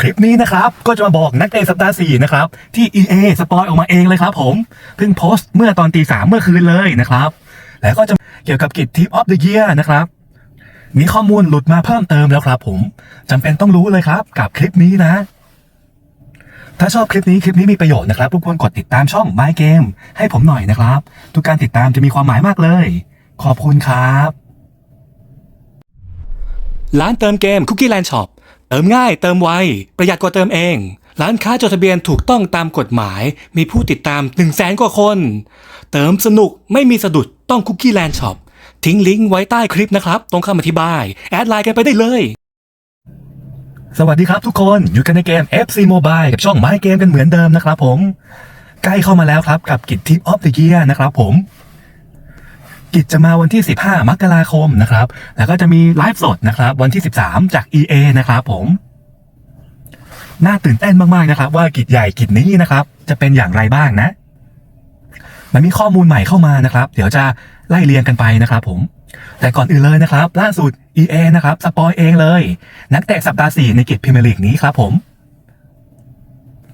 คลิปนี้นะครับ ก็จะมาบอกนักเตะสัปดาห์สี่นะครับ ที่ EA สปอยออกมาเองเลยครับผมเพิ่งโพสต์เมื่อตอนตีสามเมื่อคืนเลยนะครับ แล้วก็จะเกี่ยวกับกิจทีมออฟเดอะเยียนะครับ มีข้อมูลหลุดมาเพิ่มเติมแล้วครับผมจำเป็นต้องรู้เลยครับ กับคลิปนี้นะ ถ้าชอบคลิปนี้คลิปนี้มีประโยชน์นะครับทุกคนกดติดตามช่อง My Game ให้ผมหน่อยนะครับ ทุกการติดตามจะมีความหมายมากเลย ขอบคุณครับ ร้านเติมเกม Cookie Land Shop เติมง่ายเติมไว ประหยัดกว่าเติมเอง ร้านค้าจดทะเบียนถูกต้องตามกฎหมาย มีผู้ติดตาม 1 0 0 0 0แสนกว่าคน เติมสนุกไม่มีสะดุดต้อง Cookie Land Shop ทิ้งลิงก์ไว้ใต้คลิปนะครับ ตรงคำอธิบาย แอดไลน์กันไปได้เลย สวัสดีครับทุกคนอยู่กันในเกม FC Mobile กับช่อง My Game กันเหมือนเดิมนะครับผม ใกล้เข้ามาแล้วครับกับกิจ Tip of the Year นะครับผม กิจจะมาวันที่ 15 มกราคมนะครับ แล้วก็จะมีไลฟ์สดนะครับ วันที่ 13 จาก EA นะครับผมน่าตื่นเต้นมากๆนะครับ ว่ากิจใหญ่กิจนี้นะครับ จะเป็นอย่างไรบ้างนะ มันมีข้อมูลใหม่เข้ามานะครับ เดี๋ยวจะไล่เรียงกันไปนะครับ ผม แต่ก่อนอื่นเลยนะครับ ล่าสุด EA นะครับสปอยเองเลย นักเตะสัปดาห์4ในกิจพรีเมียร์ลีกนี้ครับผม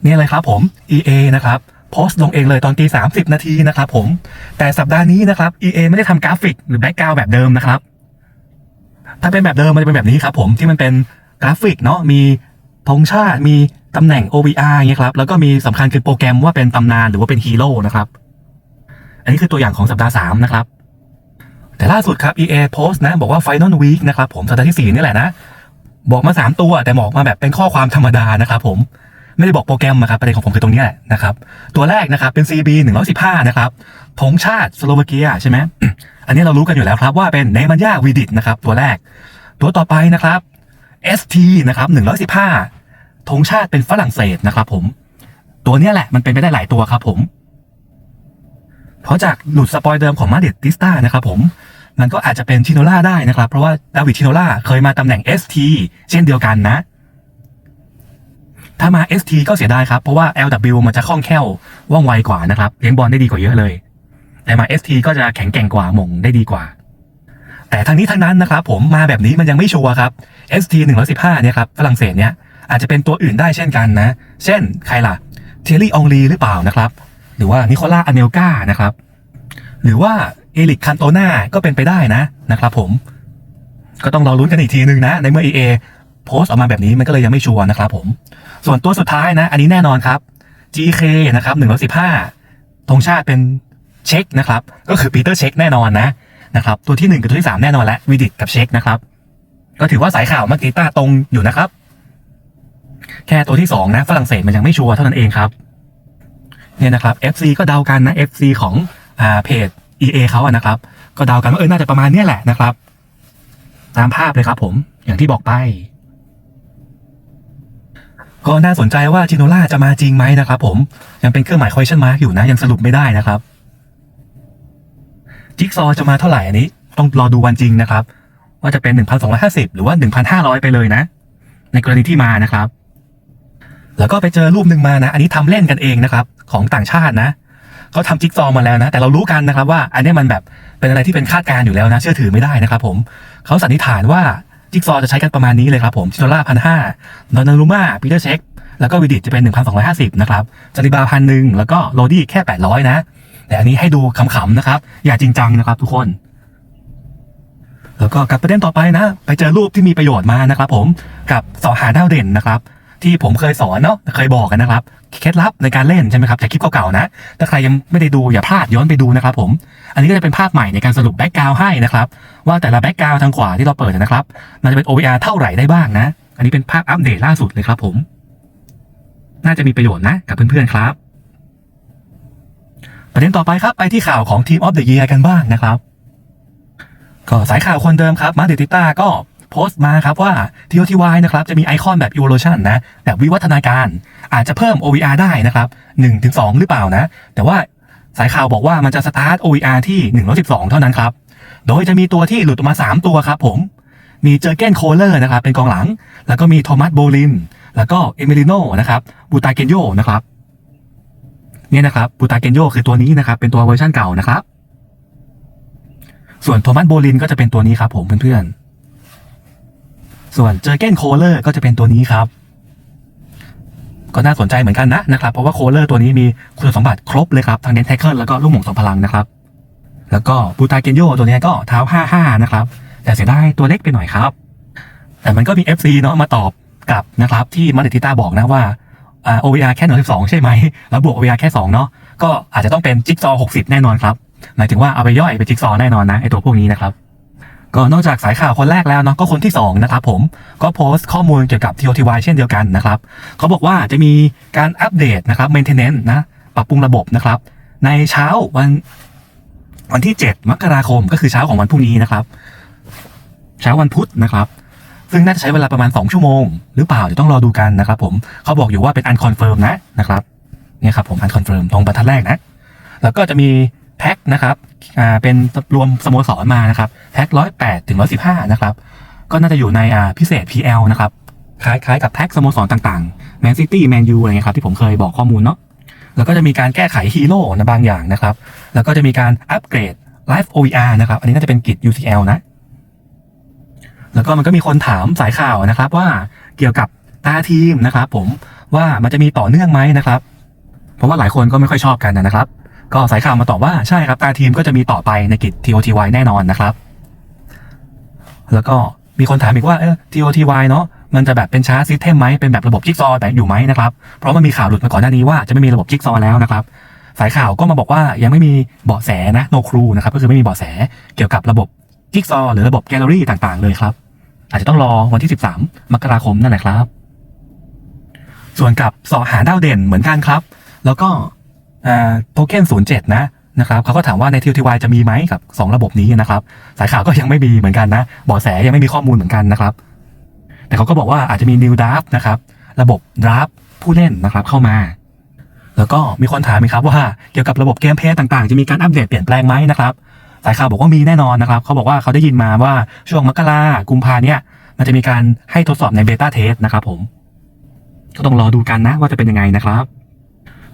นี่เลยครับผม EA นะครับ โพสต์ลงเองเลยตอนตี30นาทีนะครับผม แต่สัปดาห์นี้นะครับ EA ไม่ได้ทำกราฟิกหรือแบ็กกราวแบบเดิมนะครับ ถ้าเป็นแบบเดิมมันจะเป็นแบบนี้ครับผมที่มันเป็นกราฟิกเนาะมีธงชาติมีตำแหน่ง OVR เงี้ยครับแล้วก็มีสำคัญคือโปรแกรมว่าเป็นตำนานหรือว่าเป็นฮีโร่นะครับ อันนี้คือตัวอย่างของสัปดาห์3นะครับ แต่ล่าสุดครับ EA โพสต์นะบอกว่า Final Week นะครับผมสัปดาห์ที่ 4 นี่แหละนะ บอกมา 3 ตัวแต่บอกมาแบบเป็นข้อความธรรมดานะครับผม ไม่ได้บอกโปรแกรมนะครับประเด็นของผมคือตรงนี้แหละนะครับตัวแรกนะครับเป็น CB 115นะครับธงชาติสโลวาเกียใช่ไหมอันนี้เรารู้กันอยู่แล้วครับว่าเป็นเนมันยาวีดิตนะครับตัวแรก ตัวต่อไปนะครับ ST นะครับ115ธงชาติเป็นฝรั่งเศสนะครับผม ตัวนี้แหละมันเป็นไปได้หลายตัวครับผม เพราะจากหลุดสปอยเดิมของมาเดติสตานะครับผมมันก็อาจจะเป็นชิโนล่าได้นะครับ เพราะว่าดาวิดชิโนล่าเคยมาตำแหน่ง ST เช่นเดียวกันนะ ถ้ามา ST ก็เสียดายครับ เพราะว่า LW มันจะคล่องแคล่วว่องไวกว่านะครับเลี้ยงบอลได้ดีกว่าเยอะเลย แต่มา ST ก็จะแข็งแกร่งกว่าหม่งได้ดีกว่า แต่ทั้งนี้ทั้งนั้นนะครับผมมาแบบนี้มันยังไม่ชัวร์ครับ ST 115เนี่ยครับฝรั่งเศสเนี่ยอาจจะเป็นตัวอื่นได้เช่นกันนะ เช่นใครล่ะเทลลี่องลีหรือเปล่านะครับ หรือว่านิโคล่าอเนลกานะครับ หรือว่าเอลิกคันโตนาก็เป็นไปได้นะนะครับผม ก็ต้องรอลุ้นกันอีกทีนึงนะ ในเมื่อ EA โพสต์ออกมาแบบนี้มันก็เลยยังไม่ชัวร์นะครับผม ส่วนตัวสุดท้ายนะ อันนี้แน่นอนครับ GK นะครับ115ธงชาติเป็นเช็คนะครับ ก็คือปีเตอร์เช็คแน่นอนนะนะครับ ตัวที่1กับตัวที่3แน่นอนแล้ววิดิตกับเช็คนะครับ ก็ถือว่าสายข่าวมักกีต้าตรงอยู่นะครับ แค่ตัวที่2นะฝรั่งเศสมันยังไม่ชัวร์เท่านั้นเองครับ เนี่ยนะครับ FC ก็เดากันนะ FC ของอ่าเพจ EA เขาอะนะครับ ก็เดากันว่าเออน่าจะประมาณเนี้ยแหละนะครับ ตามภาพเลยครับผมอย่างที่บอกไป ก็น่าสนใจว่าจิโนล่าจะมาจริงไหมนะครับผมยังเป็นเครื่องหมาย question mark อยู่นะยังสรุปไม่ได้นะครับ จิ๊กซอว์จะมาเท่าไหร่อันนี้ ต้องรอดูวันจริงนะครับ ว่าจะเป็น 1,250 หรือว่า 1,500 ไปเลยนะ ในกรณีที่มานะครับ แล้วก็ไปเจอรูปหนึ่งมานะ อันนี้ทำเล่นกันเองนะครับ ของต่างชาตินะเขาทำจิ๊กซอว์มาแล้วนะ แต่เรารู้กันนะครับว่า อันนี้มันแบบเป็นอะไรที่เป็นคาดการณ์อยู่แล้วนะ เชื่อถือไม่ได้นะครับ ผมเขาสันนิษฐานว่า จิ๊กซอว์จะใช้กันประมาณนี้เลยครับผมชิโตล่าพันห้าดอนารูมาปีเตอร์เช็คแล้วก็วิดิตจะเป็น 1,250 นะครับจาริบาพันหนึ่งแล้วก็โรดี้แค่ 800 นะ แต่อันนี้ให้ดูขำๆนะครับ อย่าจริงจังนะครับทุกคน แล้วก็กับประเด็นต่อไปนะ ไปเจอรูปที่มีประโยชน์มานะครับผมกับสอหาดาวเด่นนะครับ ที่ผมเคยสอนเนาะเคยบอกกันนะครับเคล็ดลับในการเล่นใช่ไหมครับจากคลิปเก่าๆนะ ถ้าใครยังไม่ได้ดูอย่าพลาดย้อนไปดูนะครับผม อันนี้ก็จะเป็นภาพใหม่ในการสรุปแบ็กกราวให้นะครับ ว่าแต่ละแบ็กกราวทางขวาที่เราเปิดนะครับมันจะเป็น OVR เท่าไหร่ได้บ้างนะ อันนี้เป็นภาพอัปเดตล่าสุดเลยครับผม น่าจะมีประโยชน์นะกับเพื่อนๆครับ ประเด็นต่อไปครับไปที่ข่าวของ Team of the Year กันบ้างนะครับ ก็สายข่าวคนเดิมครับมาเดติต้าก็ โพสต์มาครับว่า TOTY นะครับจะมีไอคอนแบบ Evolution นะแบบวิวัฒนาการอาจจะเพิ่ม OVR ได้นะครับ1ถึง2หรือเปล่านะ แต่ว่าสายข่าวบอกว่ามันจะสตาร์ท OVR ที่112 เท่านั้นครับ โดยจะมีตัวที่หลุดออกมา 3 ตัวครับผม มีเจอเกนโคเลอร์นะครับเป็นกองหลัง แล้วก็มีโทมัสโบลิน แล้วก็เอมิลิโนนะครับบูตาเกนโยนะครับเนี่ยนะครับบูตาเกนโยคือตัวนี้นะครับเป็นตัวเวอร์ชันเก่านะครับ ส่วนโทมัสโบลินก็จะเป็นตัวนี้ครับผมเพื่อนๆ ส่วนเจอเกนโคเลอร์ก็จะเป็นตัวนี้ครับ ก็น่าสนใจเหมือนกันนะนะครับ เพราะว่าโคเลอร์ตัวนี้มีคุณสมบัติครบเลยครับ ทั้งเน้นแท็กเกิลแล้วก็ลูกหม่งสองพลังนะครับ แล้วก็บูตาเกนโยตัวนี้ก็เท้า55นะครับ แต่เสียดายตัวเล็กไปหน่อยครับ แต่มันก็มี FC เนาะมาตอบกลับนะครับที่มาริติต้าบอกนะว่าอ่า OVR แค่112ใช่ไหม แล้วบวก OVR แค่2เนาะ ก็อาจจะต้องเป็นจิ๊กซอว์60แน่นอนครับ หมายถึงว่าเอาไปย่อยเป็นจิ๊กซอว์แน่นอนนะไอตัวพวกนี้นะครับ ก็นอกจากสายข่าวคนแรกแล้วเนาะก็คนที่2นะครับผมก็โพสต์ข้อมูลเกี่ยวกับ TOTY เช่นเดียวกันนะครับเขาบอกว่าจะมีการอัปเดตนะครับ maintenance นะปรับปรุงระบบนะครับ ในเช้าวันวันที่ 7 มกราคมก็คือเช้าของวันพรุ่งนี้นะครับ เช้าวันพุธนะครับ ซึ่งน่าจะใช้เวลาประมาณ 2 ชั่วโมง หรือเปล่าเดี๋ยวต้องรอดูกันนะครับ ผมเขาบอกอยู่ว่าเป็น unconfirm นะนะครับเนี่ยครับผม unconfirm ตรงบรรทัดแรกนะ แล้วก็จะมี แพ็คนะครับอ่าเป็นรวมสโมสรมานะครับแพ็คร้อยแปดถึงร้อยสิบห้านะครับก็น่าจะอยู่ในอ่าพิเศษ PL นะครับคล้ายๆกับแพ็คสโมสรต่างๆแมนซิตี้แมนยูอะไรเงี้ยครับที่ผมเคยบอกข้อมูลเนาะแล้วก็จะมีการแก้ไขฮีโร่นะบางอย่างนะครับ แล้วก็จะมีการอัปเกรด Live OER นะครับ อันนี้น่าจะเป็นกิจ UCL นะ แล้วก็มันก็มีคนถามสายข่าวนะครับ ว่าเกี่ยวกับตาทีมนะครับ ผมว่ามันจะมีต่อเนื่องไหมนะครับ เพราะว่าหลายคนก็ไม่ค่อยชอบกันนะครับ ก็สายข่าวมาตอบว่าใช่ครับตาทีมก็จะมีต่อไปในกิจ TOTY แน่นอนนะครับ แล้วก็มีคนถามอีกว่าเออ TOTY เนาะมันจะแบบเป็นชาร์จซิสเต็มไหมเป็นแบบระบบจิ๊กซอว์แบบอยู่ไหมนะครับ เพราะมันมีข่าวหลุดมาก่อนหน้านี้ว่าจะไม่มีระบบจิ๊กซอว์แล้วนะครับ สายข่าวก็มาบอกว่ายังไม่มีเบาะแสนะ no clue นะครับก็คือไม่มีเบาะแสเกี่ยวกับระบบจิ๊กซอว์หรือระบบแกลเลอรี่ต่างๆ เลยครับ อาจจะต้องรอวันที่ 13 มกราคมนั่นแหละครับ ส่วนกับสอหาดาวเด่นเหมือนกันครับ แล้วก็ โทเค็น07 นะนะครับเขาก็ถามว่าใน TOTY จะมีไหมกับ 2 ระบบนี้นะครับ สายข่าวก็ยังไม่มีเหมือนกันนะบาะแสยังไม่มีข้อมูลเหมือนกันนะครับ แต่เขาก็บอกว่าอาจจะมี New Draft นะครับ ระบบ Draft ผู้เล่นนะครับเข้ามา แล้วก็มีคนถามอีกครับว่าเกี่ยวกับระบบเกมเพลย์ต่างๆ จะมีการอัปเดตเปลี่ยนแปลงไหมนะครับสายข่าวบอกว่ามีแน่นอนนะครับ เขาบอกว่าเขาได้ยินมาว่าช่วงมกรากุมภาเนี่ย มันจะมีการให้ทดสอบในเบต้าเทสนะครับผม ก็ต้องรอดูกันนะว่าจะเป็นยังไงนะครับ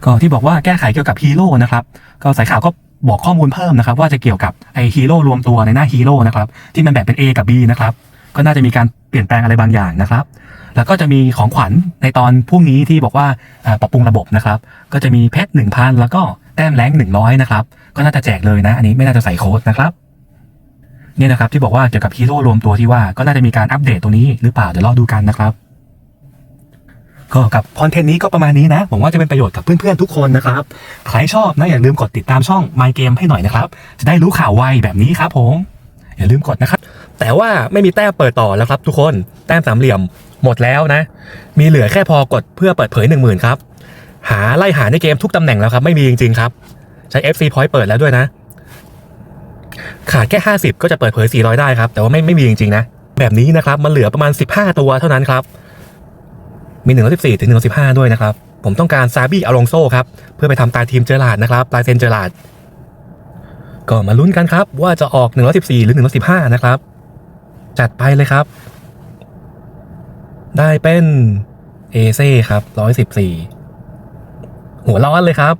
ก็ที่บอกว่าแก้ไขเกี่ยวกับฮีโร่นะครับก็สายข่าวก็บอกข้อมูลเพิ่มนะครับ ว่าจะเกี่ยวกับไอฮีโร่รวมตัวในหน้าฮีโร่นะครับที่มันแบ่งเป็น A กับ B นะครับก็น่าจะมีการเปลี่ยนแปลงอะไรบางอย่างนะครับ แล้วก็จะมีของขวัญในตอนพรุ่งนี้ที่บอกว่าปรับปรุงระบบนะครับ ก็จะมีเพชรหนึ่งพันแล้วก็แต้มแรงหนึ่งร้อยนะครับ ก็น่าจะแจกเลยนะ อันนี้ไม่น่าจะใส่โค้ดนะครับเนี่ยนะครับที่บอกว่าเกี่ยวกับฮีโร่รวมตัวที่ว่าก็น่าจะมีการอัปเดตตรงนี้หรือเปล่าเดี๋ยวรอดูกันนะครับ ก็กับคอนเทนต์นี้ก็ประมาณนี้นะผมว่าจะเป็นประโยชน์กับเพื่อนๆทุกคนนะครับ ใครชอบนะอย่าลืมกดติดตามช่อง My Game ให้หน่อยนะครับ จะได้รู้ข่าวไวแบบนี้ครับผม อย่าลืมกดนะครับ แต่ว่าไม่มีแต้มเปิดต่อแล้วครับ ทุกคนแต้มสามเหลี่ยมหมดแล้วนะ มีเหลือแค่พอกดเพื่อเปิดเผย1 0,000ครับหาไล่หาในเกมทุกตำแหน่งแล้วครับไม่มีจริงๆครับใช้ FC Point เปิดแล้วด้วยนะ ขาดแค่ 50 ก็จะเปิดเผย 400 ได้ครับ แต่ว่าไม่ไม่มีจริงๆนะ แบบนี้นะครับ มันเหลือประมาณ 15 ตัวเท่านั้นครับ มี 114 ถึง 115 ด้วยนะครับ ผมต้องการซาบี้อลองโซครับ เพื่อไปทำตาทีมเจอร์ลาดนะครับลายเซนเจอร์ลาด ก็มาลุ้นกันครับ ว่าจะออก 114 หรือ 115 นะครับ จัดไปเลยครับ ได้เป็นเอเซ่ครับ 114 หัวร้อนเลยครับ